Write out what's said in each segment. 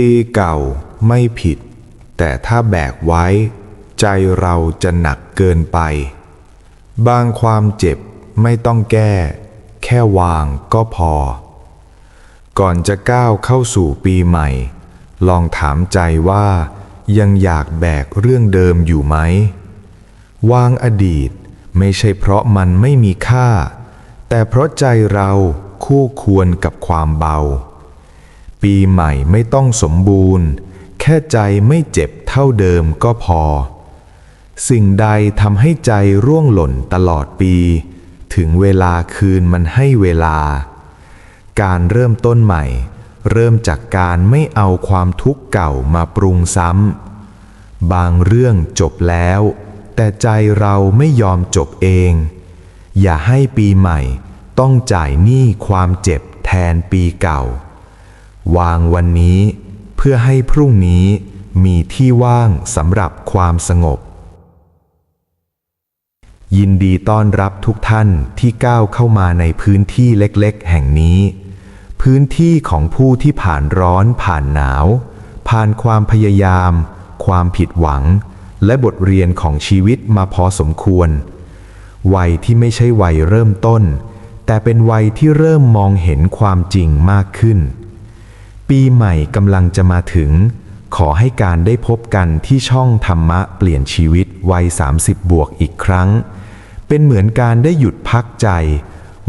ปีเก่าไม่ผิด แต่ถ้าแบกไว้ ใจเราจะหนักเกินไป บางความเจ็บไม่ต้องแก้ แค่วางก็พอ ก่อนจะก้าวเข้าสู่ปีใหม่ ลองถามใจว่ายังอยากแบกเรื่องเดิมอยู่ไหม วางอดีตไม่ใช่เพราะมันไม่มีค่า แต่เพราะใจเราคู่ควรกับความเบา ปีใหม่ไม่ต้องสมบูรณ์ แค่ใจไม่เจ็บเท่าเดิมก็พอ สิ่งใดทำให้ใจร่วงหล่นตลอดปี ถึงเวลาคืนมันให้เวลา การเริ่มต้นใหม่ เริ่มจากการไม่เอาความทุกข์เก่ามาปรุงซ้ำ บางเรื่องจบแล้ว แต่ใจเราไม่ยอมจบเอง อย่าให้ปีใหม่ต้องจ่ายหนี้ความเจ็บแทนปีเก่า วางวันนี้เพื่อให้พรุ่งนี้มีที่ว่างสำหรับความสงบ ยินดีต้อนรับทุกท่านที่ก้าวเข้ามาในพื้นที่เล็กๆ แห่งนี้ พื้นที่ของผู้ที่ผ่านร้อนผ่านหนาว ผ่านความพยายาม ความผิดหวัง และบทเรียนของชีวิตมาพอสมควร วัยที่ไม่ใช่วัยเริ่มต้น แต่เป็นวัยที่เริ่มมองเห็นความจริงมากขึ้น ปีใหม่กำลังจะมาถึง ขอให้การได้พบกันที่ช่องธรรมะเปลี่ยนชีวิตวัย 30 บวกอีกครั้ง เป็นเหมือนการได้หยุดพักใจ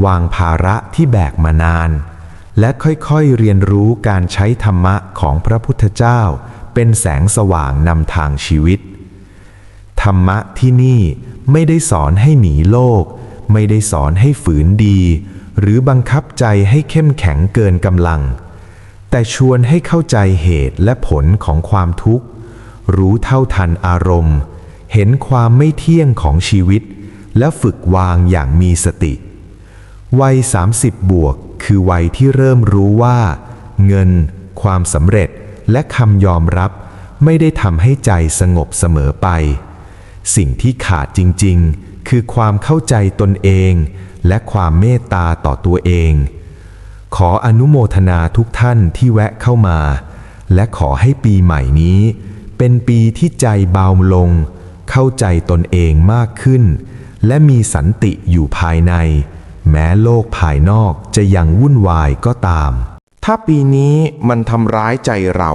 วางภาระที่แบกมานาน และค่อยๆเรียนรู้การใช้ธรรมะของพระพุทธเจ้า เป็นแสงสว่างนำทางชีวิต ธรรมะที่นี่ไม่ได้สอนให้หนีโลก ไม่ได้สอนให้ฝืนดี หรือบังคับใจให้เข้มแข็งเกินกำลัง แต่ชวนให้เข้าใจเหตุและผลของความทุกข์ รู้เท่าทันอารมณ์ เห็นความไม่เที่ยงของชีวิต และฝึกวางอย่างมีสติ วัย 30 บวก คือวัยที่เริ่มรู้ว่า เงิน ความสำเร็จและคำยอมรับ ไม่ได้ทำให้ใจสงบเสมอไป สิ่งที่ขาดจริง ๆ คือความเข้าใจตนเอง และความเมตตาต่อตัวเอง ขออนุโมทนาทุกท่านที่แวะเข้ามา และขอให้ปีใหม่นี้ เป็นปีที่ใจเบาลง เข้าใจตนเองมากขึ้น และมีสันติอยู่ภายใน แม้โลกภายนอกจะยังวุ่นวายก็ตาม ถ้าปีนี้มันทำร้ายใจเรา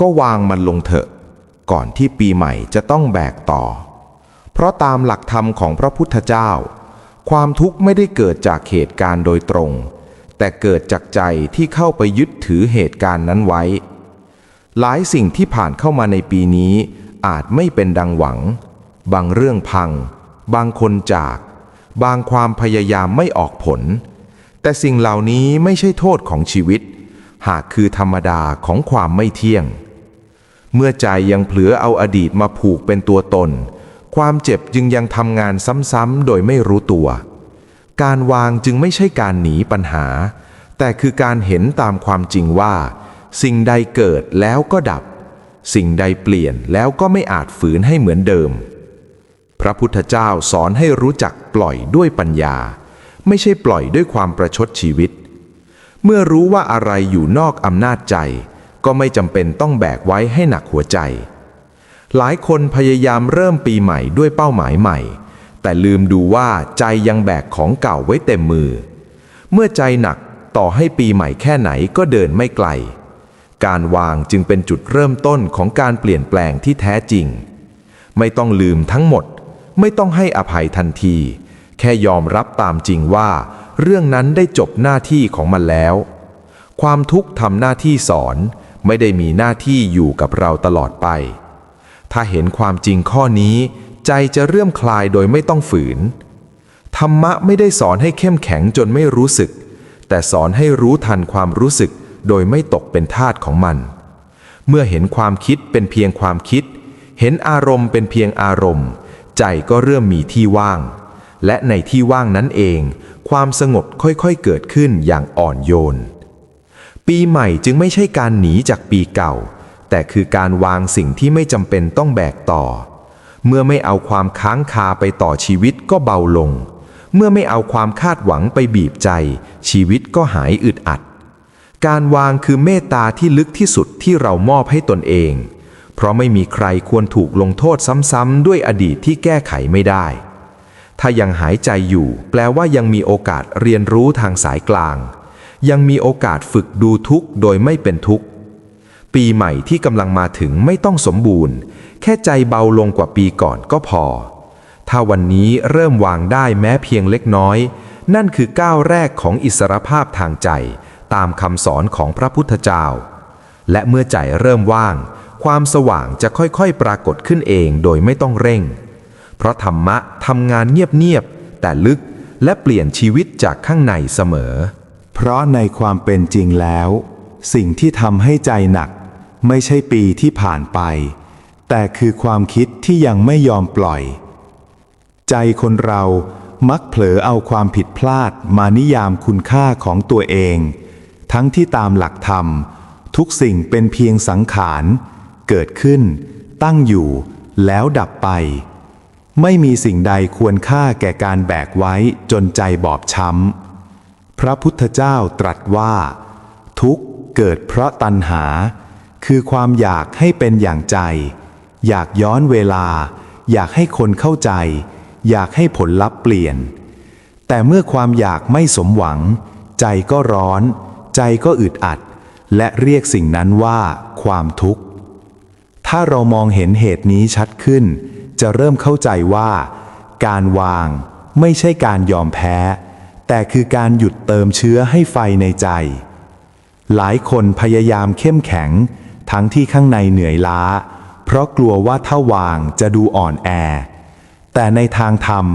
ก็วางมันลงเถอะ ก่อนที่ปีใหม่จะต้องแบกต่อ เพราะตามหลักธรรมของพระพุทธเจ้า ความทุกข์ไม่ได้เกิดจากเหตุการณ์โดยตรง แต่เกิดจากใจที่เข้าไปยึดถือเหตุการณ์นั้นไว้ หลายสิ่งที่ผ่านเข้ามาในปีนี้อาจไม่เป็นดังหวัง บางเรื่องพัง บางคนจาก บางความพยายามไม่ออกผล แต่สิ่งเหล่านี้ไม่ใช่โทษของชีวิต หากคือธรรมดาของความไม่เที่ยง เมื่อใจยังเผลอเอาอดีตมาผูกเป็นตัวตน ความเจ็บจึงยังทำงานซ้ำๆโดยไม่รู้ตัว การวางจึงไม่ใช่การหนีปัญหา แต่คือการเห็นตามความจริงว่า สิ่งใดเกิดแล้วก็ดับ สิ่งใดเปลี่ยนแล้วก็ไม่อาจฝืนให้เหมือนเดิม พระพุทธเจ้าสอนให้รู้จักปล่อยด้วยปัญญา ไม่ใช่ปล่อยด้วยความประชดชีวิต เมื่อรู้ว่าอะไรอยู่นอกอำนาจใจ ก็ไม่จำเป็นต้องแบกไว้ให้หนักหัวใจ หลายคนพยายามเริ่มปีใหม่ด้วยเป้าหมายใหม่ แต่ลืมดูว่าใจยังแบกของเก่าไว้เต็มมือ เมื่อใจหนักต่อให้ปีใหม่แค่ไหนก็เดินไม่ไกล การวางจึงเป็นจุดเริ่มต้นของการเปลี่ยนแปลงที่แท้จริง ไม่ต้องลืมทั้งหมด ไม่ต้องให้อภัยทันที แค่ยอมรับตามจริงว่า เรื่องนั้นได้จบหน้าที่ของมันแล้ว ความทุกข์ทำหน้าที่สอน ไม่ได้มีหน้าที่อยู่กับเราตลอดไป ถ้าเห็นความจริงข้อนี้ ใจจะเริ่มคลายโดยไม่ต้องฝืน ธรรมะไม่ได้สอนให้เข้มแข็งจนไม่รู้สึก แต่สอนให้รู้ทันความรู้สึกโดยไม่ตกเป็นทาสของมัน เมื่อเห็นความคิดเป็นเพียงความคิด เห็นอารมณ์เป็นเพียงอารมณ์ ใจก็เริ่มมีที่ว่าง และในที่ว่างนั้นเอง ความสงบค่อยๆเกิดขึ้นอย่างอ่อนโยน ปีใหม่จึงไม่ใช่การหนีจากปีเก่า แต่คือการวางสิ่งที่ไม่จำเป็นต้องแบกต่อ เมื่อไม่เอาความค้างคาไปต่อชีวิตก็เบาลง เมื่อไม่เอาความคาดหวังไปบีบใจ ชีวิตก็หายอึดอัด การวางคือเมตตาที่ลึกที่สุดที่เรามอบให้ตนเอง เพราะไม่มีใครควรถูกลงโทษซ้ำๆด้วยอดีตที่แก้ไขไม่ได้ ถ้ายังหายใจอยู่ แปลว่ายังมีโอกาสเรียนรู้ทางสายกลาง ยังมีโอกาสฝึกดูทุกข์โดยไม่เป็นทุกข์ ปีใหม่ที่กำลังมาถึงไม่ต้องสมบูรณ์ แค่ใจเบาลงกว่าปีก่อนก็พอ ถ้าวันนี้เริ่มวางได้แม้เพียงเล็กน้อย นั่นคือก้าวแรกของอิสรภาพทางใจ ตามคำสอนของพระพุทธเจ้า และเมื่อใจเริ่มว่าง ความสว่างจะค่อยๆ ปรากฏขึ้นเองโดยไม่ต้องเร่ง เพราะธรรมะทำงานเงียบๆแต่ลึกและเปลี่ยนชีวิตจากข้างในเสมอ เพราะในความเป็นจริงแล้ว สิ่งที่ทำให้ใจหนัก ไม่ใช่ปีที่ผ่านไป แต่คือความคิดที่ยังไม่ยอมปล่อย ใจคนเรามักเผลอเอาความผิดพลาดมานิยามคุณค่าของตัวเอง ทั้งที่ตามหลักธรรม ทุกสิ่งเป็นเพียงสังขาร เกิดขึ้น ตั้งอยู่ แล้วดับไป ไม่มีสิ่งใดควรค่าแก่การแบกไว้จนใจบอบช้ำ พระพุทธเจ้าตรัสว่า ทุกเกิดเพราะตัณหา คือความอยากให้เป็นอย่างใจ อยากย้อนเวลา อยากให้คนเข้าใจ อยากให้ผลลัพธ์เปลี่ยน แต่เมื่อความอยากไม่สมหวัง ใจก็ร้อน ใจก็อึดอัด และเรียกสิ่งนั้นว่า ความทุกข์ ถ้าเรามองเห็นเหตุนี้ชัดขึ้น จะเริ่มเข้าใจว่า การวางไม่ใช่การยอมแพ้ แต่คือการหยุดเติมเชื้อให้ไฟในใจ หลายคนพยายามเข้มแข็ง ทั้งที่ข้างในเหนื่อยล้า เพราะกลัวว่าถ้าวางจะดูอ่อนแอ แต่ในทางธรรม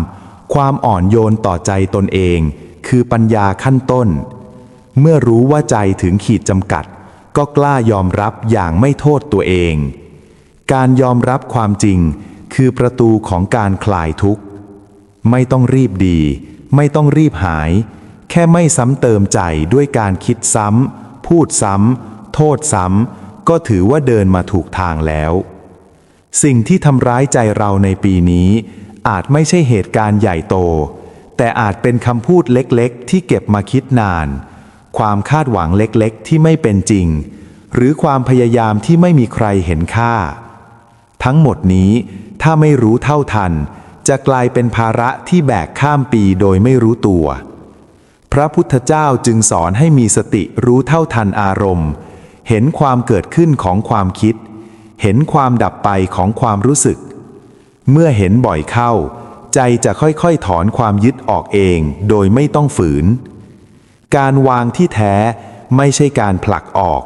ความอ่อนโยนต่อใจตนเอง คือปัญญาขั้นต้น เมื่อรู้ว่าใจถึงขีดจำกัด ก็กล้ายอมรับอย่างไม่โทษตัวเอง การยอมรับความจริงคือประตูของการคลายทุกข์ ไม่ต้องรีบดี ไม่ต้องรีบหาย แค่ไม่ซ้ำเติมใจด้วยการคิดซ้ำพูดซ้ำโทษซ้ำ ก็ถือว่าเดินมาถูกทางแล้ว สิ่งที่ทำร้ายใจเราในปีนี้ อาจไม่ใช่เหตุการณ์ใหญ่โต แต่อาจเป็นคำพูดเล็กๆ ที่เก็บมาคิดนาน ความคาดหวังเล็กๆ ที่ไม่เป็นจริง หรือความพยายามที่ไม่มีใครเห็นค่า ทั้งหมดนี้ถ้าไม่รู้เท่าทัน จะกลายเป็นภาระที่แบกข้ามปีโดยไม่รู้ตัว พระพุทธเจ้าจึงสอนให้มีสติรู้เท่าทันอารมณ์ เห็นความเกิดขึ้นของความคิด เห็นความดับไปของความรู้สึก เมื่อเห็นบ่อยเข้า ใจจะค่อยๆถอนความยึดออกเองโดยไม่ต้องฝืน การวางที่แท้ไม่ใช่การผลักออก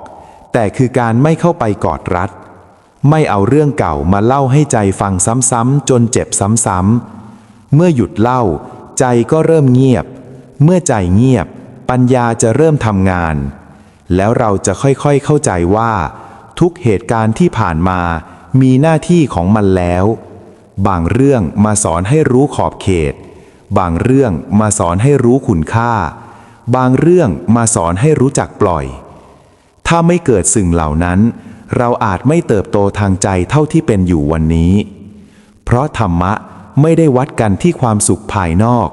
แต่คือการไม่เข้าไปกอดรัด ไม่เอาเรื่องเก่ามาเล่าให้ใจฟังซ้ำๆจนเจ็บซ้ำๆเมื่อหยุดเล่า ใจก็เริ่มเงียบ เมื่อใจเงียบ ปัญญาจะเริ่มทำงาน แล้วเราจะค่อยๆเข้าใจว่า ทุกเหตุการณ์ที่ผ่านมา มีหน้าที่ของมันแล้ว บางเรื่องมาสอนให้รู้ขอบเขต บางเรื่องมาสอนให้รู้คุณค่า บางเรื่องมาสอนให้รู้จักปล่อย ถ้าไม่เกิดสิ่งเหล่านั้น เราอาจไม่เติบโตทางใจเท่าที่เป็นอยู่วันนี้ เพราะธรรมะไม่ได้วัดกันที่ความสุขภายนอก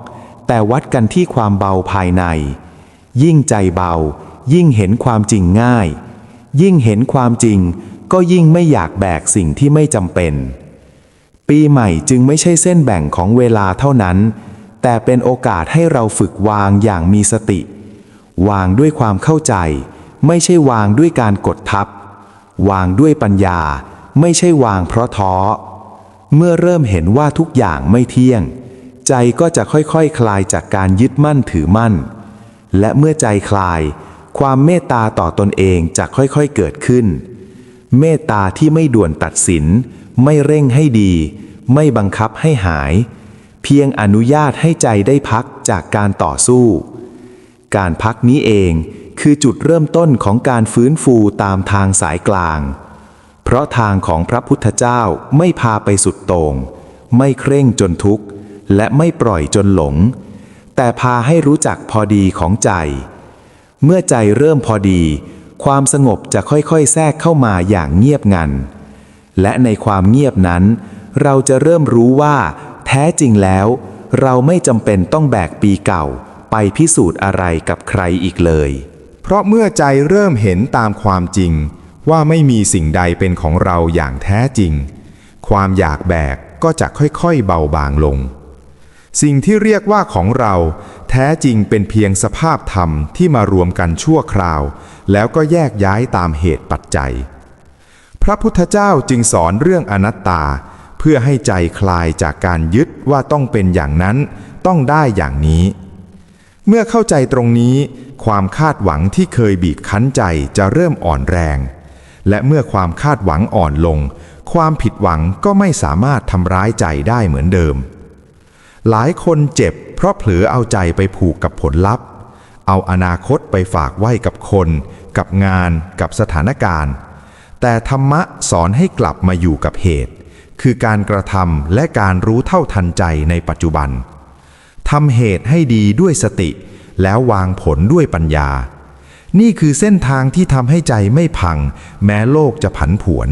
แต่วัดกันที่ความเบาภายใน ยิ่งใจเบา ยิ่งเห็นความจริงง่าย ยิ่งเห็นความจริง ก็ยิ่งไม่อยากแบกสิ่งที่ไม่จำเป็น ปีใหม่จึงไม่ใช่เส้นแบ่งของเวลาเท่านั้น แต่เป็นโอกาสให้เราฝึกวางอย่างมีสติ วางด้วยความเข้าใจ ไม่ใช่วางด้วยการกดทับ วางด้วยปัญญา ไม่ใช่วางเพราะท้อ เมื่อเริ่มเห็นว่าทุกอย่างไม่เที่ยง ใจก็จะค่อยๆคคลายจากการยึดมั่นถือมั่น และเมื่อใจคลาย ความเมตตาต่อตนเองจะค่อยๆเกิดขึ้น เมตตาที่ไม่ด่วนตัดสิน ไม่เร่งให้ดี ไม่บังคับให้หาย เพียงอนุญาตให้ใจได้พักจากการต่อสู้ การพักนี้เองคือจุดเริ่มต้นของการฟื้นฟูตามทางสายกลาง เพราะทางของพระพุทธเจ้าไม่พาไปสุดโต่งไม่เคร่งจนทุกข์ และไม่ปล่อยจนหลง แต่พาให้รู้จักพอดีของใจ เมื่อใจเริ่มพอดี ความสงบจะค่อยๆ แทรกเข้ามาอย่างเงียบงัน และในความเงียบนั้น เราจะเริ่มรู้ว่า แท้จริงแล้ว เราไม่จำเป็นต้องแบกปีเก่า ไปพิสูจน์อะไรกับใครอีกเลย เพเพราะเมื่อใจเริ่มเห็นตามความจริง ว่าไม่มีสิ่งใดเป็นของเราอย่างแท้จริง ความอยากแบกก็จะค่อยๆ เบาบางลง สิ่งที่เรียกว่าของเรา แท้จริงเป็นเพียงสภาพธรรมที่มารวมกันชั่วคราว แล้วก็แยกย้ายตามเหตุปัจจัย พระพุทธเจ้าจึงสอนเรื่องอนัตตา เพื่อให้ใจคลายจากการยึดว่าต้องเป็นอย่างนั้น ต้องได้อย่างนี้ เมื่อเข้าใจตรงนี้ ความคาดหวังที่เคยบีบคั้นใจจะเริ่มอ่อนแรง และเมื่อความคาดหวังอ่อนลง ความผิดหวังก็ไม่สามารถทำร้ายใจได้เหมือนเดิม หลายคนเจ็บ เพราะเผลอเอาใจไปผูกกับผลลัพธ์ เอาอนาคตไปฝากไว้กับคน กับงาน กับสถานการณ์ แต่ธรรมะสอนให้กลับมาอยู่กับเหตุ คือการกระทำและการรู้เท่าทันใจในปัจจุบันทำเหตุให้ดีด้วยสติ แล้ววางผลด้วยปัญญา นี่คือเส้นทางที่ทำให้ใจไม่พัง แม้โลกจะผันผวน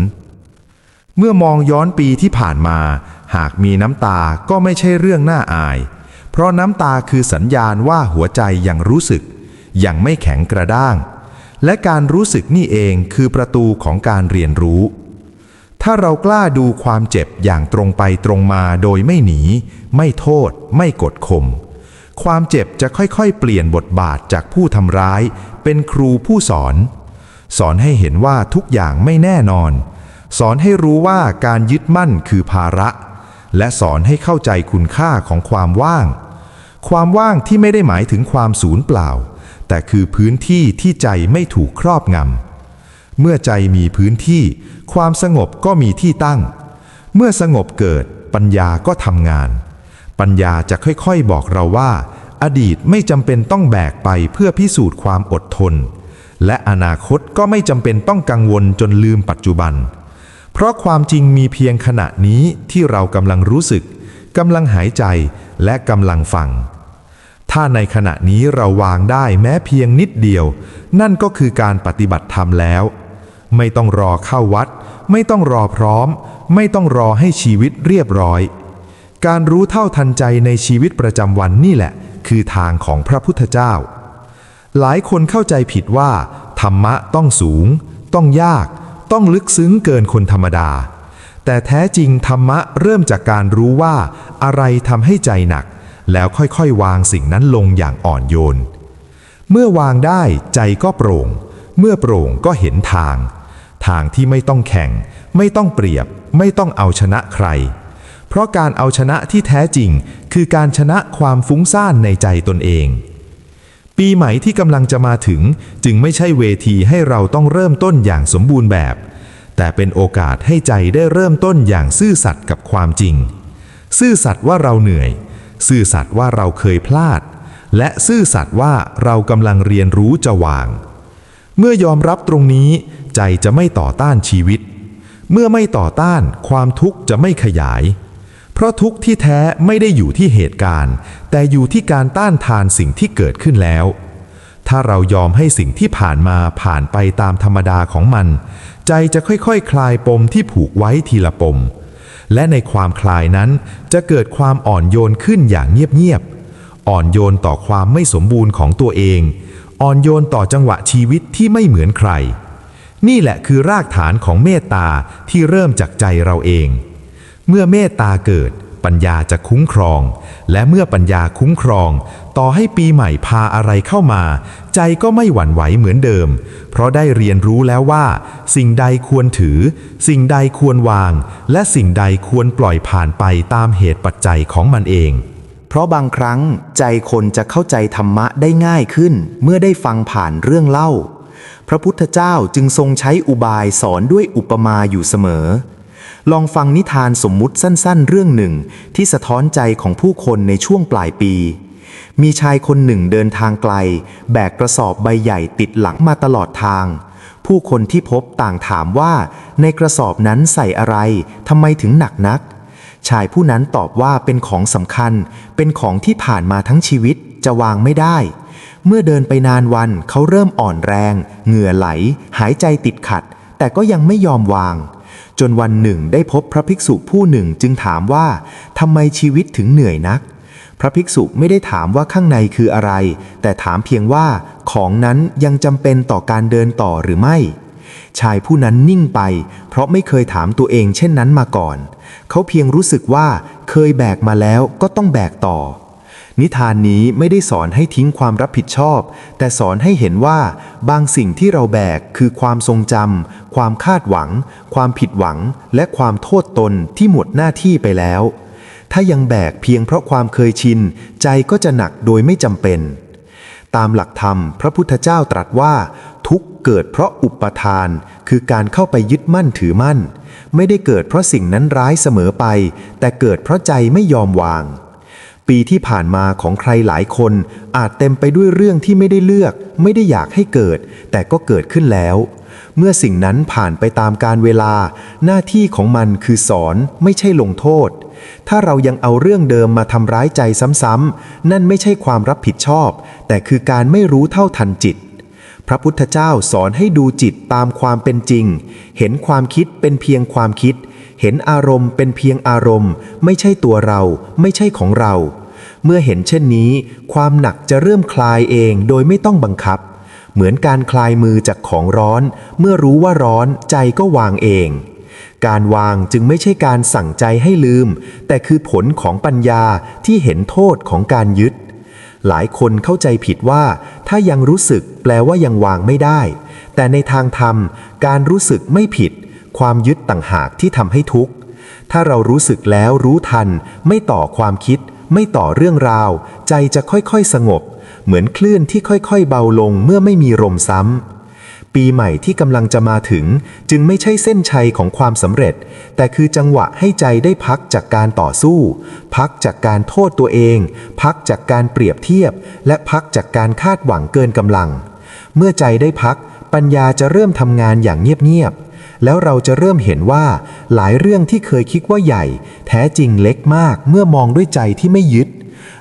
เมื่อมองย้อนปีที่ผ่านมา หากมีน้ำตาก็ไม่ใช่เรื่องน่าอาย เพราะน้ำตาคือสัญญาณว่าหัวใจยังรู้สึก ยังไม่แข็งกระด้าง และการรู้สึกนี่เองคือประตูของการเรียนรู้ ถ้าเรากล้าดูความเจ็บอย่างตรงไปตรงมาโดยไม่หนี ไม่โทษ ไม่กดข่มความเจ็บจะค่อยๆ เปลี่ยนบทบาทจากผู้ทำร้าย เป็นครูผู้สอน สอนให้เห็นว่าทุกอย่างไม่แน่นอน สอนให้รู้ว่าการยึดมั่นคือภาระ และสอนให้เข้าใจคุณค่าของความว่าง ความว่างที่ไม่ได้หมายถึงความสูญเปล่า แต่คือพื้นที่ที่ใจไม่ถูกครอบงำ เมื่อใจมีพื้นที่ ความสงบก็มีที่ตั้ง เมื่อสงบเกิด ปัญญาก็ทำงาน ปัญญาจะค่อยๆบอกเราว่า อดีตไม่จำเป็นต้องแบกไปเพื่อพิสูจน์ความอดทน และอนาคตก็ไม่จำเป็นต้องกังวลจนลืมปัจจุบัน เพราะความจริงมีเพียงขณะนี้ที่เรากำลังรู้สึกกำลังหายใจและกำลังฟัง ถ้าในขณะนี้เราวางได้แม้เพียงนิดเดียว นั่นก็คือการปฏิบัติธรรมแล้ว ไม่ต้องรอเข้าวัด ไม่ต้องรอพร้อม ไม่ต้องรอให้ชีวิตเรียบร้อย การรู้เท่าทันใจในชีวิตประจำวันนี่แหละ คือทางของพระพุทธเจ้า หลายคนเข้าใจผิดว่า ธรรมะต้องสูง ต้องยาก ต้องลึกซึ้งเกินคนธรรมดา แต่แท้จริงธรรมะเริ่มจากการรู้ว่าอะไรทำให้ใจหนัก แล้วค่อยๆ วางสิ่งนั้นลงอย่างอ่อนโยน เมื่อวางได้ใจก็โปร่ง เมื่อโปร่งก็เห็นทาง ทางที่ไม่ต้องแข่ง ไม่ต้องเปรียบ ไม่ต้องเอาชนะใคร เพราะการเอาชนะที่แท้จริง คือการชนะความฟุ้งซ่านในใจตนเอง ปีใหม่ที่กำลังจะมาถึงจึงไม่ใช่เวทีให้เราต้องเริ่มต้นอย่างสมบูรณ์แบบ แต่เป็นโอกาสให้ใจได้เริ่มต้นอย่างซื่อสัตย์กับความจริง ซื่อสัตย์ว่าเราเหนื่อย ซื่อสัตย์ว่าเราเคยพลาด และซื่อสัตย์ว่าเรากำลังเรียนรู้จะวาง เมื่อยอมรับตรงนี้ ใจจะไม่ต่อต้านชีวิต เมื่อไม่ต่อต้านความทุกข์จะไม่ขยาย เพราะทุกข์ที่แท้ไม่ได้อยู่ที่เหตุการณ์ แต่อยู่ที่การต้านทานสิ่งที่เกิดขึ้นแล้ว ถ้าเรายอมให้สิ่งที่ผ่านมาผ่านไปตามธรรมดาของมัน ใจจะค่อยๆคคลายปมที่ผูกไว้ทีละปม และในความคลายนั้นจะเกิดความอ่อนโยนขึ้นอย่างเงียบๆอ่อนโยนต่อความไม่สมบูรณ์ของตัวเอง อ่อนโยนต่อจังหวะชีวิตที่ไม่เหมือนใคร นี่แหละคือรากฐานของเมตตาที่เริ่มจากใจเราเอง เมื่อเมตตาเกิด ปัญญาจะคุ้มครอง และเมื่อปัญญาคุ้มครอง ต่อให้ปีใหม่พาอะไรเข้ามา ใจก็ไม่หวั่นไหวเหมือนเดิม เพราะได้เรียนรู้แล้วว่า สิ่งใดควรถือ สิ่งใดควรวาง และสิ่งใดควรปล่อยผ่านไปตามเหตุปัจจัยของมันเองเพราะบางครั้งใจคนจะเข้าใจธรรมะได้ง่ายขึ้น เมื่อได้ฟังผ่านเรื่องเล่า พระพุทธเจ้าจึงทรงใช้อุบายสอนด้วยอุปมาอยู่เสมอ ลองฟังนิทานสมมุติสั้นๆ เรื่องหนึ่ง ที่สะท้อนใจของผู้คนในช่วงปลายปี มีชายคนหนึ่งเดินทางไกล แบกกระสอบใบใหญ่ติดหลังมาตลอดทาง ผู้คนที่พบต่างถามว่า ในกระสอบนั้นใส่อะไรทำไมถึงหนักนัก ชายผู้นั้นตอบว่าเป็นของสำคัญ เป็นของที่ผ่านมาทั้งชีวิตจะวางไม่ได้ เมื่อเดินไปนานวันเขาเริ่มอ่อนแรง เหงื่อไหล หายใจติดขัด แต่ก็ยังไม่ยอมวาง จนวันหนึ่งได้พบพระภิกษุผู้หนึ่งจึงถามว่าทำไมชีวิตถึงเหนื่อยนัก พระภิกษุไม่ได้ถามว่าข้างในคืออะไร แต่ถามเพียงว่าของนั้นยังจำเป็นต่อการเดินต่อหรือไม่ ชายผู้นั้นนิ่งไป เพราะไม่เคยถามตัวเองเช่นนั้นมาก่อน เขาเพียงรู้สึกว่าเคยแบกมาแล้วก็ต้องแบกต่อ นิทานนี้ไม่ได้สอนให้ทิ้งความรับผิดชอบ แต่สอนให้เห็นว่าบางสิ่งที่เราแบกคือความทรงจำความคาดหวัง ความผิดหวัง และความโทษตนที่หมดหน้าที่ไปแล้ว ถ้ายังแบกเพียงเพราะความเคยชิน ใจก็จะหนักโดยไม่จำเป็น ตามหลักธรรม พระพุทธเจ้าตรัสว่า ทุกเกิดเพราะอุปทาน คือการเข้าไปยึดมั่นถือมั่น ไม่ได้เกิดเพราะสิ่งนั้นร้ายเสมอไป แต่เกิดเพราะใจไม่ยอมวาง ปีที่ผ่านมาของใครหลายคน อาจเต็มไปด้วยเรื่องที่ไม่ได้เลือก ไม่ได้อยากให้เกิด แต่ก็เกิดขึ้นแล้ว เมื่อสิ่งนั้นผ่านไปตามการเวลา หน้าที่ของมันคือสอนไม่ใช่ลงโทษ ถ้าเรายังเอาเรื่องเดิมมาทำร้ายใจซ้ำๆนั่นไม่ใช่ความรับผิดชอบ แต่คือการไม่รู้เท่าทันจิต พระพุทธเจ้าสอนให้ดูจิตตามความเป็นจริง เห็นความคิดเป็นเพียงความคิด เห็นอารมณ์เป็นเพียงอารมณ์ ไม่ใช่ตัวเรา ไม่ใช่ของเรา เมื่อเห็นเช่นนี้ ความหนักจะเริ่มคลายเองโดยไม่ต้องบังคับ เหมือนการคลายมือจากของร้อน เมื่อรู้ว่าร้อนใจก็วางเอง การวางจึงไม่ใช่การสั่งใจให้ลืม แต่คือผลของปัญญาที่เห็นโทษของการยึดหลายคนเข้าใจผิดว่า ถ้ายังรู้สึกแปลว่ายังวางไม่ได้ แต่ในทางธรรม การรู้สึกไม่ผิด ความยึดต่างหากที่ทำให้ทุกข์ ถ้าเรารู้สึกแล้วรู้ทัน ไม่ต่อความคิด ไม่ต่อเรื่องราว ใจจะค่อยๆสงบ เหมือนคลื่นที่ค่อยๆเบาลงเมื่อไม่มีลมซ้ำ ปีใหม่ที่กำลังจะมาถึง จึงไม่ใช่เส้นชัยของความสำเร็จ แต่คือจังหวะให้ใจได้พักจากการต่อสู้ พักจากการโทษตัวเอง พักจากการเปรียบเทียบ และพักจากการคาดหวังเกินกำลัง เมื่อใจได้พัก ปัญญาจะเริ่มทำงานอย่างเงียบๆ แล้วเราจะเริ่มเห็นว่า หลายเรื่องที่เคยคิดว่าใหญ่ แท้จริงเล็กมากเมื่อมองด้วยใจที่ไม่ยึด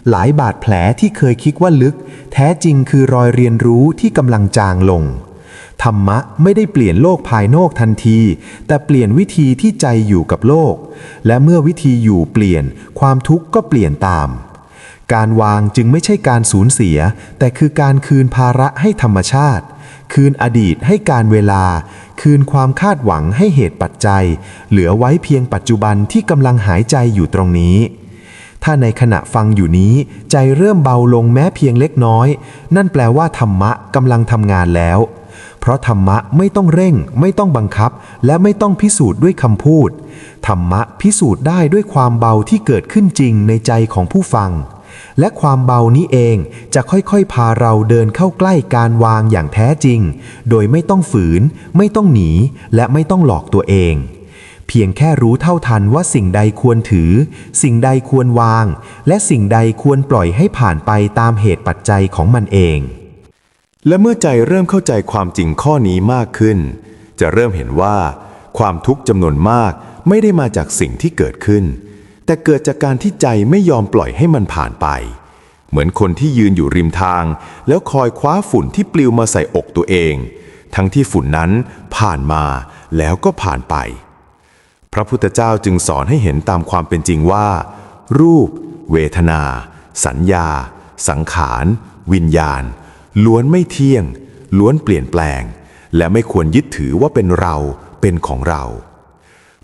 หลายบาดแผลที่เคยคิดว่าลึก แท้จริงคือรอยเรียนรู้ที่กำลังจางลง ธรรมะไม่ได้เปลี่ยนโลกภายนอกทันที แต่เปลี่ยนวิธีที่ใจอยู่กับโลก และเมื่อวิธีอยู่เปลี่ยน ความทุกข์ก็เปลี่ยนตามการวางจึงไม่ใช่การสูญเสีย แต่คือการคืนภาระให้ธรรมชาติ คืนอดีตให้การเวลา คืนความคาดหวังให้เหตุปัจจัย เหลือไว้เพียงปัจจุบันที่กำลังหายใจอยู่ตรงนี้ ถ้าในขณะฟังอยู่นี้ ใจเริ่มเบาลงแม้เพียงเล็กน้อย นั่นแปลว่าธรรมะกำลังทำงานแล้ว เพราะธรรมะไม่ต้องเร่ง ไม่ต้องบังคับ และไม่ต้องพิสูจน์ด้วยคำพูด ธรรมะพิสูจน์ได้ด้วยความเบาที่เกิดขึ้นจริงในใจของผู้ฟัง และความเบานี้เองจะค่อยๆ พาเราเดินเข้าใกล้การวางอย่างแท้จริง โดยไม่ต้องฝืน ไม่ต้องหนี และไม่ต้องหลอกตัวเอง เพียงแค่รู้เท่าทันว่าสิ่งใดควรถือ สิ่งใดควรวาง และสิ่งใดควรปล่อยให้ผ่านไปตามเหตุปัจจัยของมันเอง และเมื่อใจเริ่มเข้าใจความจริงข้อนี้มากขึ้น จะเริ่มเห็นว่า ความทุกข์จำนวนมากไม่ได้มาจากสิ่งที่เกิดขึ้น แต่เกิดจากการที่ใจไม่ยอมปล่อยให้มันผ่านไป เหมือนคนที่ยืนอยู่ริมทาง แล้วคอยคว้าฝุ่นที่ปลิวมาใส่อกตัวเอง ทั้งที่ฝุ่นนั้นผ่านมาแล้วก็ผ่านไป พระพุทธเจ้าจึงสอนให้เห็นตามความเป็นจริงว่า รูป เวทนา สัญญา สังขาร วิญญาณ ล้วนไม่เที่ยง ล้วนเปลี่ยนแปลง และไม่ควรยึดถือว่าเป็นเราเป็นของเรา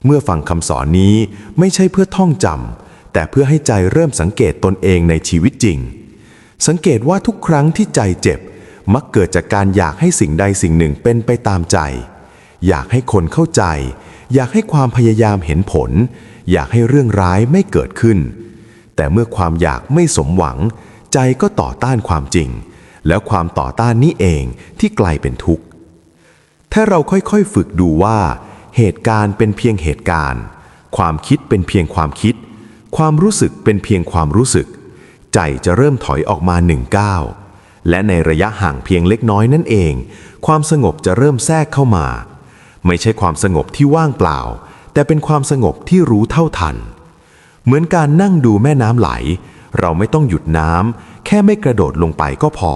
เมื่อฟังคำสอนนี้ไม่ใช่เพื่อท่องจำแต่เพื่อให้ใจเริ่มสังเกตตนเองในชีวิตจริง สังเกตว่าทุกครั้งที่ใจเจ็บ มักเกิดจากการอยากให้สิ่งใดสิ่งหนึ่งเป็นไปตามใจ อยากให้คนเข้าใจ อยากให้ความพยายามเห็นผล อยากให้เรื่องร้ายไม่เกิดขึ้น แต่เมื่อความอยากไม่สมหวัง ใจก็ต่อต้านความจริง แล้วความต่อต้านนี้เองที่กลายเป็นทุกข์ถ้าเราค่อยๆฝึกดูว่า เหตุการณ์เป็นเพียงเหตุการณ์ ความคิดเป็นเพียงความคิด ความรู้สึกเป็นเพียงความรู้สึก ใจจะเริ่มถอยออกมาหนึ่งก้าวและในระยะห่างเพียงเล็กน้อยนั่นเอง ความสงบจะเริ่มแทรกเข้ามา ไม่ใช่ความสงบที่ว่างเปล่า แต่เป็นความสงบที่รู้เท่าทัน เหมือนการนั่งดูแม่น้ำไหล เราไม่ต้องหยุดน้ำแค่ไม่กระโดดลงไปก็พอ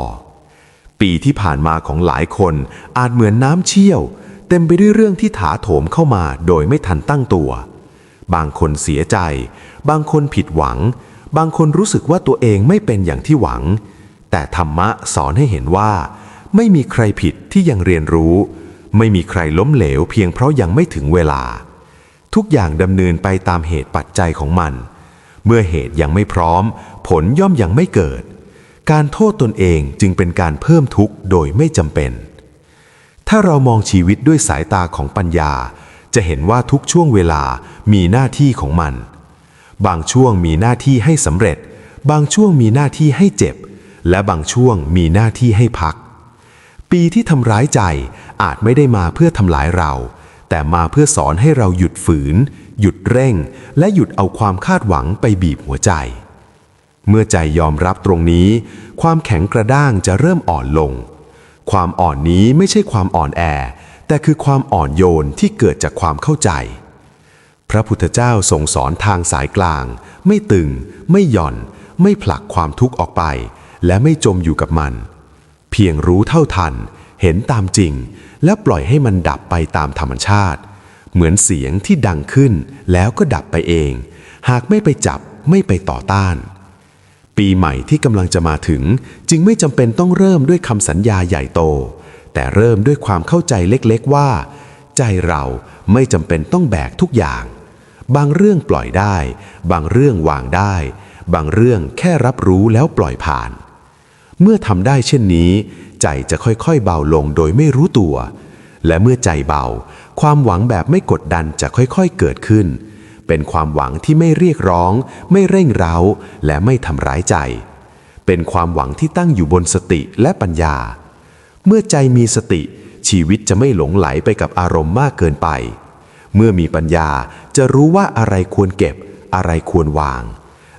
ปีที่ผ่านมาของหลายคนอาจเหมือนน้ำเชี่ยว เต็มไปด้วยเรื่องที่ถาโถมเข้ามาโดยไม่ทันตั้งตัว บางคนเสียใจ บางคนผิดหวัง บางคนรู้สึกว่าตัวเองไม่เป็นอย่างที่หวัง แต่ธรรมะสอนให้เห็นว่า ไม่มีใครผิดที่ยังเรียนรู้ ไม่มีใครล้มเหลวเพียงเพราะยังไม่ถึงเวลา ทุกอย่างดำเนินไปตามเหตุปัจจัยของมัน เมื่อเหตุยังไม่พร้อม ผลย่อมยังไม่เกิด การโทษตนเองจึงเป็นการเพิ่มทุกข์โดยไม่จำเป็น ถ้าเรามองชีวิตด้วยสายตาของปัญญา จะเห็นว่าทุกช่วงเวลามีหน้าที่ของมัน บางช่วงมีหน้าที่ให้สำเร็จ บางช่วงมีหน้าที่ให้เจ็บ และบางช่วงมีหน้าที่ให้พัก ปีที่ทำร้ายใจอาจไม่ได้มาเพื่อทำลายเรา แต่มาเพื่อสอนให้เราหยุดฝืน หยุดเร่ง และหยุดเอาความคาดหวังไปบีบหัวใจ เมื่อใจยอมรับตรงนี้ ความแข็งกระด้างจะเริ่มอ่อนลง ความอ่อนนี้ไม่ใช่ความอ่อนแอ แต่คือความอ่อนโยนที่เกิดจากความเข้าใจ พระพุทธเจ้าทรงสอนทางสายกลาง ไม่ตึง ไม่หย่อน ไม่ผลักความทุกข์ออกไป และไม่จมอยู่กับมัน เพียงรู้เท่าทัน เห็นตามจริง และปล่อยให้มันดับไปตามธรรมชาติ เหมือนเสียงที่ดังขึ้นแล้วก็ดับไปเอง หากไม่ไปจับไม่ไปต่อต้าน ปีใหม่ที่กำลังจะมาถึง จึงไม่จำเป็นต้องเริ่มด้วยคำสัญญาใหญ่โต แต่เริ่มด้วยความเข้าใจเล็กๆว่า ใจเราไม่จำเป็นต้องแบกทุกอย่าง บางเรื่องปล่อยได้ บางเรื่องวางได้ บางเรื่องแค่รับรู้แล้วปล่อยผ่าน เมื่อทำได้เช่นนี้ ใจจะค่อยๆเบาลงโดยไม่รู้ตัว และเมื่อใจเบา ความหวังแบบไม่กดดันจะค่อยๆเกิดขึ้น เป็นความหวังที่ไม่เรียกร้อง ไม่เร่งเร้า และไม่ทำร้ายใจ เป็นความหวังที่ตั้งอยู่บนสติและปัญญา เมื่อใจมีสติ ชีวิตจะไม่หลงไหลไปกับอารมณ์มากเกินไป เมื่อมีปัญญาจะรู้ว่าอะไรควรเก็บ อะไรควรวาง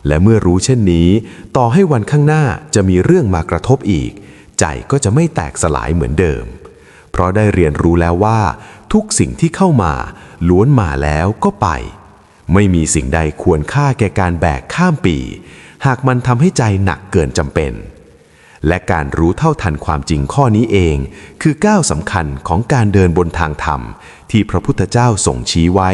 และเมื่อรู้เช่นนี้ ต่อให้วันข้างหน้าจะมีเรื่องมากระทบอีก ใจก็จะไม่แตกสลายเหมือนเดิม เพราะได้เรียนรู้แล้วว่า ทุกสิ่งที่เข้ามาล้วนมาแล้วก็ไป ไม่มีสิ่งใดควรค่าแก่การแบกข้ามปี หากมันทำให้ใจหนักเกินจำเป็น และการรู้เท่าทันความจริงข้อนี้เอง คือก้าวสำคัญของการเดินบนทางธรรม ที่พระพุทธเจ้าส่งชี้ไว้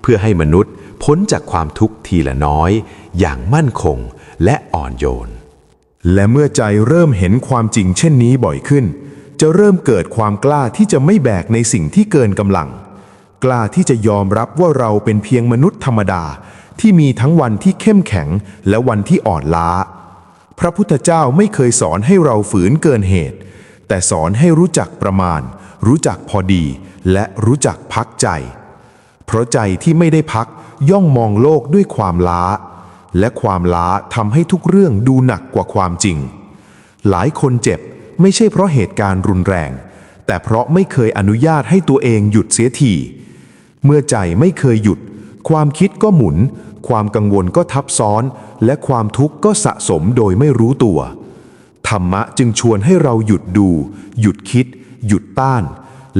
เพื่อให้มนุษย์พ้นจากความทุกข์ทีละน้อย อย่างมั่นคงและอ่อนโยน และเมื่อใจเริ่มเห็นความจริงเช่นนี้บ่อยขึ้น จะเริ่มเกิดความกล้าที่จะไม่แบกในสิ่งที่เกินกำลัง กล้าที่จะยอมรับว่าเราเป็นเพียงมนุษย์ธรรมดา ที่มีทั้งวันที่เข้มแข็งและวันที่อ่อนล้า พระพุทธเจ้าไม่เคยสอนให้เราฝืนเกินเหตุ แต่สอนให้รู้จักประมาณ รู้จักพอดี และรู้จักพักใจ เพราะใจที่ไม่ได้พักย่อมมองโลกด้วยความล้า และความล้าทำให้ทุกเรื่องดูหนักกว่าความจริง หลายคนเจ็บไม่ใช่เพราะเหตุการณ์รุนแรง แต่เพราะไม่เคยอนุญาตให้ตัวเองหยุดเสียที เมื่อใจไม่เคยหยุด ความคิดก็หมุน ความกังวลก็ทับซ้อน และความทุกข์ก็สะสมโดยไม่รู้ตัว ธรรมะจึงชวนให้เราหยุดดู หยุดคิด หยุดต้าน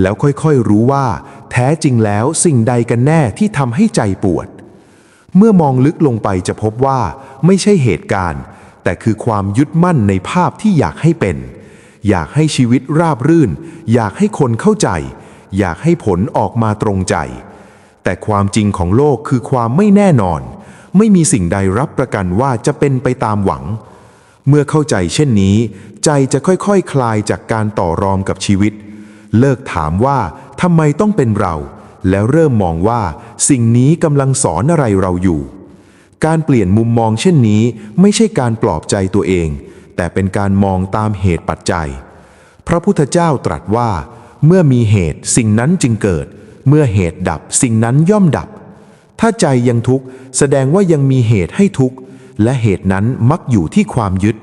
แล้วค่อยๆรู้ว่า แท้จริงแล้วสิ่งใดกันแน่ที่ทำให้ใจปวด เมื่อมองลึกลงไปจะพบว่า ไม่ใช่เหตุการณ์ แต่คือความยึดมั่นในภาพที่อยากให้เป็น อยากให้ชีวิตราบรื่น อยากให้คนเข้าใจ อยากให้ผลออกมาตรงใจ แต่ความจริงของโลกคือความไม่แน่นอน ไม่มีสิ่งใดรับประกันว่าจะเป็นไปตามหวัง เมื่อเข้าใจเช่นนี้ ใจจะค่อยๆคคลายจากการต่อรองกับชีวิต เลิกถามว่าทำไมต้องเป็นเรา แล้วเริ่มมองว่า สิ่งนี้กำลังสอนอะไรเราอยู่ การเปลี่ยนมุมมองเช่นนี้ ไม่ใช่การปลอบใจตัวเอง แต่เป็นการมองตามเหตุปัจจัย พระพุทธเจ้าตรัสว่า เมื่อมีเหตุสิ่งนั้นจึงเกิด เมื่อเหตุดับสิ่งนั้นย่อมดับ ถ้าใจยังทุกข์แสดงว่ายังมีเหตุให้ทุกข์ และเหตุนั้นมักอยู่ที่ความยึด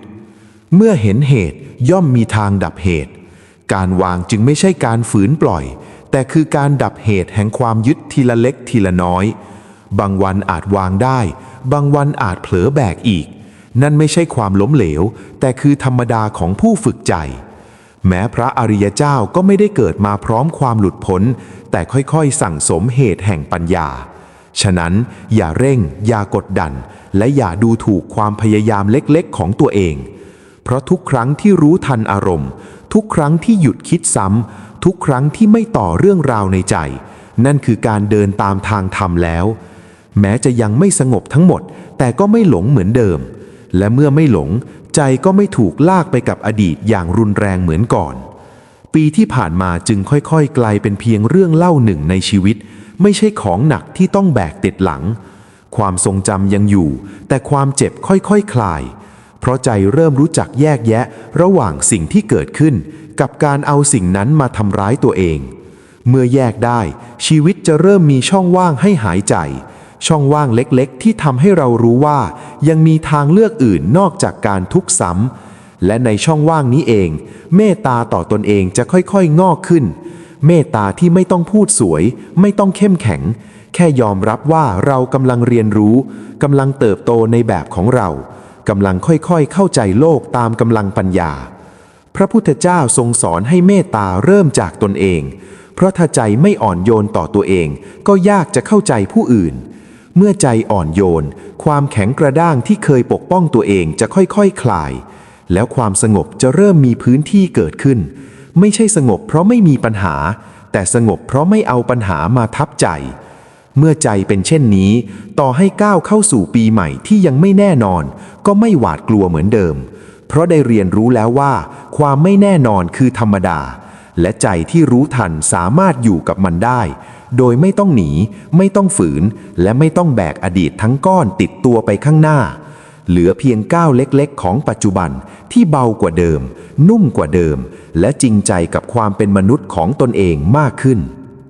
เมื่อเห็นเหตุย่อมมีทางดับเหตุ การวางจึงไม่ใช่การฝืนปล่อย แต่คือการดับเหตุแห่งความยึดทีละเล็กทีละน้อย บางวันอาจวางได้ บางวันอาจเผลอแบกอีก นั่นไม่ใช่ความล้มเหลว แต่คือธรรมดาของผู้ฝึกใจแม้พระอริยเจ้าก็ไม่ได้เกิดมาพร้อมความหลุดพ้น แต่ค่อยๆ สั่งสมเหตุแห่งปัญญา ฉะนั้นอย่าเร่ง อย่ากดดัน และอย่าดูถูกความพยายามเล็กๆ ของตัวเอง เพราะทุกครั้งที่รู้ทันอารมณ์ ทุกครั้งที่หยุดคิดซ้ำ ทุกครั้งที่ไม่ต่อเรื่องราวในใจ นั่นคือการเดินตามทางธรรมแล้ว แม้จะยังไม่สงบทั้งหมด แต่ก็ไม่หลงเหมือนเดิม และเมื่อไม่หลง ใจก็ไม่ถูกลากไปกับอดีตอย่างรุนแรงเหมือนก่อน ปีที่ผ่านมาจึงค่อยๆ กลายเป็นเพียงเรื่องเล่าหนึ่งในชีวิต ไม่ใช่ของหนักที่ต้องแบกติดหลัง ความทรงจำยังอยู่ แต่ความเจ็บค่อยๆคคลาย เพราะใจเริ่มรู้จักแยกแยะระหว่างสิ่งที่เกิดขึ้น กับการเอาสิ่งนั้นมาทำร้ายตัวเอง เมื่อแยกได้ชีวิตจะเริ่มมีช่องว่างให้หายใจ ช่องว่างเล็กๆ ที่ทำให้เรารู้ว่า ยังมีทางเลือกอื่นนอกจากการทุกข์ซ้ำ และในช่องว่างนี้เอง เมตตาต่อตนเองจะค่อยๆ งอกขึ้น เมตตาที่ไม่ต้องพูดสวย ไม่ต้องเข้มแข็ง แค่ยอมรับว่าเรากำลังเรียนรู้กำลังเติบโตในแบบของเรากำลังค่อยๆ เข้าใจโลกตามกำลังปัญญา พระพุทธเจ้าทรงสอนให้เมตตาเริ่มจากตนเอง เพราะถ้าใจไม่อ่อนโยนต่อตัวเอง ก็ยากจะเข้าใจผู้อื่น เมื่อใจอ่อนโยน ความแข็งกระด้างที่เคยปกป้องตัวเองจะค่อยๆคคลาย แล้วความสงบจะเริ่มมีพื้นที่เกิดขึ้น ไม่ใช่สงบเพราะไม่มีปัญหา แต่สงบเพราะไม่เอาปัญหามาทับใจ เมื่อใจเป็นเช่นนี้ ต่อให้ก้าวเข้าสู่ปีใหม่ที่ยังไม่แน่นอน ก็ไม่หวาดกลัวเหมือนเดิม เพราะได้เรียนรู้แล้วว่า ความไม่แน่นอนคือธรรมดา และใจที่รู้ทันสามารถอยู่กับมันได้ โดยไม่ต้องหนี ไม่ต้องฝืน และไม่ต้องแบกอดีตทั้งก้อนติดตัวไปข้างหน้า เหลือเพียงก้าวเล็กๆ ของปัจจุบันที่เบากว่าเดิม นุ่มกว่าเดิม และจริงใจกับความเป็นมนุษย์ของตนเองมากขึ้น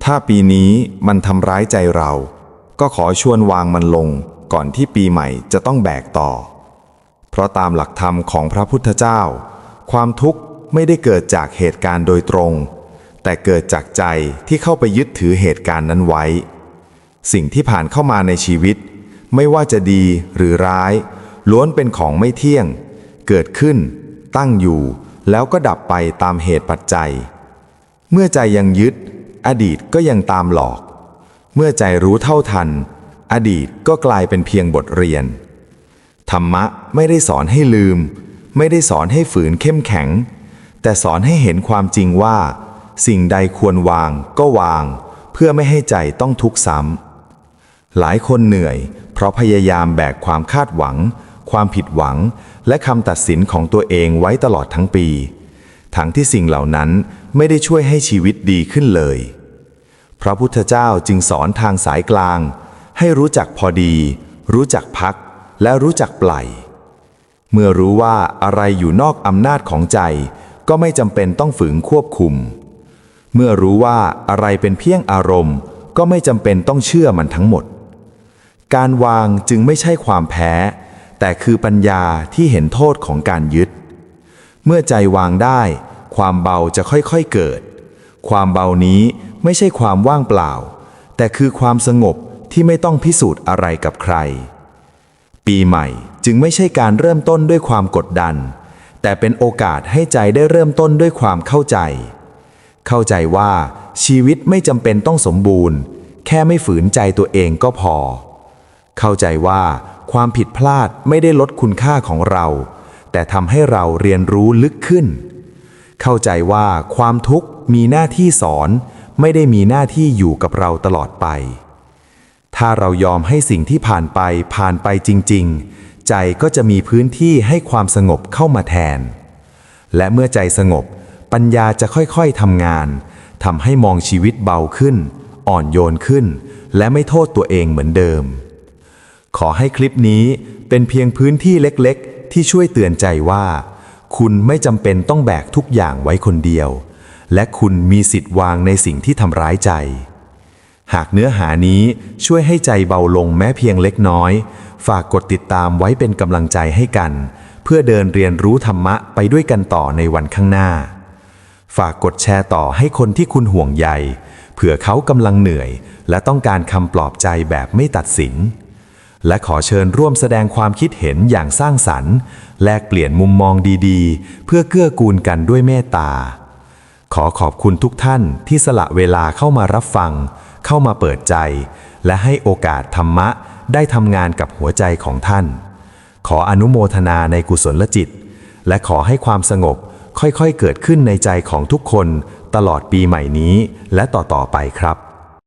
ถ้าปีนี้มันทำร้ายใจเรา ก็ขอชวนวางมันลงก่อนที่ปีใหม่จะต้องแบกต่อ เพราะตามหลักธรรมของพระพุทธเจ้า ความทุกข์ไม่ได้เกิดจากเหตุการณ์โดยตรง แต่เกิดจากใจที่เข้าไปยึดถือเหตุการณ์นั้นไว้ สิ่งที่ผ่านเข้ามาในชีวิต ไม่ว่าจะดีหรือร้าย ล้วนเป็นของไม่เที่ยง เกิดขึ้น ตั้งอยู่ แล้วก็ดับไปตามเหตุปัจจัย เมื่อใจยังยึด อดีตก็ยังตามหลอก เมื่อใจรู้เท่าทัน อดีตก็กลายเป็นเพียงบทเรียน ธรรมะไม่ได้สอนให้ลืม ไม่ได้สอนให้ฝืนเข้มแข็ง แต่สอนให้เห็นความจริงว่า สิ่งใดควรวางก็วาง เพื่อไม่ให้ใจต้องทุกข์ซ้ำหลายคนเหนื่อย เพราะพยายามแบกความคาดหวัง ความผิดหวัง และคำตัดสินของตัวเองไว้ตลอดทั้งปี ทั้งที่สิ่งเหล่านั้นไม่ได้ช่วยให้ชีวิตดีขึ้นเลย พระพุทธเจ้าจึงสอนทางสายกลาง ให้รู้จักพอดี รู้จักพัก และรู้จักปล่อยเมื่อรู้ว่าอะไรอยู่นอกอำนาจของใจ ก็ไม่จำเป็นต้องฝืนควบคุม เมื่อรู้ว่าอะไรเป็นเพียงอารมณ์ ก็ไม่จำเป็นต้องเชื่อมันทั้งหมด การวางจึงไม่ใช่ความแพ้ แต่คือปัญญาที่เห็นโทษของการยึด เมื่อใจวางได้ ความเบาจะค่อยๆเกิด ความเบานี้ไม่ใช่ความว่างเปล่า แต่คือความสงบที่ไม่ต้องพิสูจน์อะไรกับใคร ปีใหม่จึงไม่ใช่การเริ่มต้นด้วยความกดดัน แต่เป็นโอกาสให้ใจได้เริ่มต้นด้วยความเข้าใจ เข้าใจว่าชีวิตไม่จำเป็นต้องสมบูรณ์ แค่ไม่ฝืนใจตัวเองก็พอ เข้าใจว่า ความผิดพลาดไม่ได้ลดคุณค่าของเรา แต่ทำให้เราเรียนรู้ลึกขึ้น เข้าใจว่าความทุกข์มีหน้าที่สอน ไม่ได้มีหน้าที่อยู่กับเราตลอดไป ถ้าเรายอมให้สิ่งที่ผ่านไปผ่านไปจริง ๆ ใจก็จะมีพื้นที่ให้ความสงบเข้ามาแทน และเมื่อใจสงบ ปัญญาจะค่อยๆทำงานทำให้มองชีวิตเบาขึ้น อ่อนโยนขึ้น และไม่โทษตัวเองเหมือนเดิม ขอให้คลิปนี้เป็นเพียงพื้นที่เล็กๆ ที่ช่วยเตือนใจว่า คุณไม่จำเป็นต้องแบกทุกอย่างไว้คนเดียว และคุณมีสิทธิ์วางในสิ่งที่ทำร้ายใจ หากเนื้อหานี้ช่วยให้ใจเบาลงแม้เพียงเล็กน้อย ฝากกดติดตามไว้เป็นกำลังใจให้กัน เพื่อเดินเรียนรู้ธรรมะไปด้วยกันต่อในวันข้างหน้า ฝากกดแชร์ต่อให้คนที่คุณห่วงใยเผื่อเขากำลังเหนื่อย และต้องการคำปลอบใจแบบไม่ตัดสิน และขอเชิญร่วมแสดงความคิดเห็นอย่างสร้างสรรค์ แลกเปลี่ยนมุมมองดีๆ เพื่อเกื้อกูลกันด้วยเมตตา ขอขอบคุณทุกท่านที่สละเวลาเข้ามารับฟัง เข้ามาเปิดใจ และให้โอกาสธรรมะได้ทำงานกับหัวใจของท่าน ขออนุโมทนาในกุศลจิต และขอให้ความสงบค่อยๆ เกิดขึ้นในใจของทุกคนตลอดปีใหม่นี้และต่อๆไปครับ